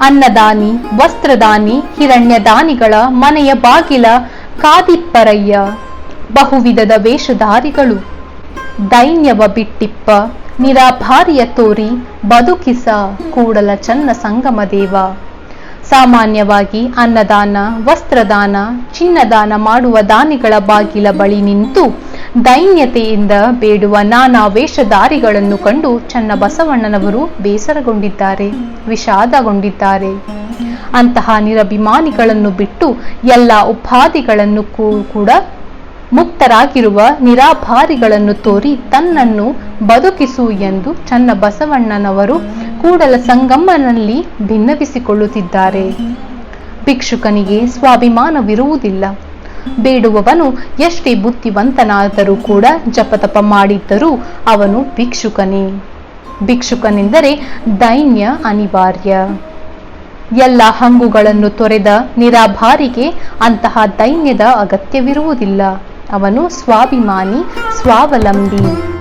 ಅನ್ನದಾನಿ, ವಸ್ತ್ರದಾನಿ, ಹಿರಣ್ಯದಾನಿಗಳ ಮನೆಯ ಬಾಗಿಲ ಕಾದಿಪ್ಪರಯ್ಯ, ಬಹುವಿಧದ ವೇಷಧಾರಿಗಳು. ದೈನ್ಯವ ಬಿಟ್ಟಿಪ್ಪ, ನಿರಾಭಾರಿಯ ತೋರಿ, ಬದುಕಿಸ ಕೂಡಲ ಚನ್ನ ಸಂಗಮ ದೇವ. ಸಾಮಾನ್ಯವಾಗಿ ಅನ್ನದಾನ, ವಸ್ತ್ರದಾನ, ಚಿನ್ನದಾನ ಮಾಡುವ ದಾನಿಗಳ ಬಾಗಿಲ ಬಳಿ ನಿಂತು ದೈನ್ಯತೆಯಿಂದ ಬೇಡುವ ನಾನಾ ವೇಷಧಾರಿಗಳನ್ನು ಕಂಡು ಚನ್ನ ಬಸವಣ್ಣನವರು ಬೇಸರಗೊಂಡಿದ್ದಾರೆ, ವಿಷಾದಗೊಂಡಿದ್ದಾರೆ. ಅಂತಹ ನಿರಭಿಮಾನಿಗಳನ್ನು ಬಿಟ್ಟು ಎಲ್ಲ ಉಪಾಧಿಗಳನ್ನು ಕೂಡ ಮುಕ್ತರಾಗಿರುವ ನಿರಾಭಾರಿಗಳನ್ನು ತೋರಿ ತನ್ನನ್ನು ಬದುಕಿಸು ಎಂದು ಚನ್ನ ಬಸವಣ್ಣನವರು ಕೂಡಲ ಸಂಗಮ್ಮನಲ್ಲಿ ಭಿನ್ನವಿಸಿಕೊಳ್ಳುತ್ತಿದ್ದಾರೆ. ಭಿಕ್ಷುಕನಿಗೆ ಸ್ವಾಭಿಮಾನವಿರುವುದಿಲ್ಲ. ಬೇಡುವವನು ಎಷ್ಟೇ ಬುದ್ಧಿವಂತನಾದರೂ ಕೂಡ ಜಪತಪ ಮಾಡಿದ್ದರೂ ಅವನು ಭಿಕ್ಷುಕನೇ. ಭಿಕ್ಷುಕನೆಂದರೆ ದೈನ್ಯ ಅನಿವಾರ್ಯ. ಎಲ್ಲ ಹಂಗುಗಳನ್ನು ತೊರೆದ ನಿರಾಭಾರಿಗೆ ಅಂತಹ ದೈನ್ಯದ ಅಗತ್ಯವಿರುವುದಿಲ್ಲ. ಅವನು ಸ್ವಾಭಿಮಾನಿ, ಸ್ವಾವಲಂಬಿ.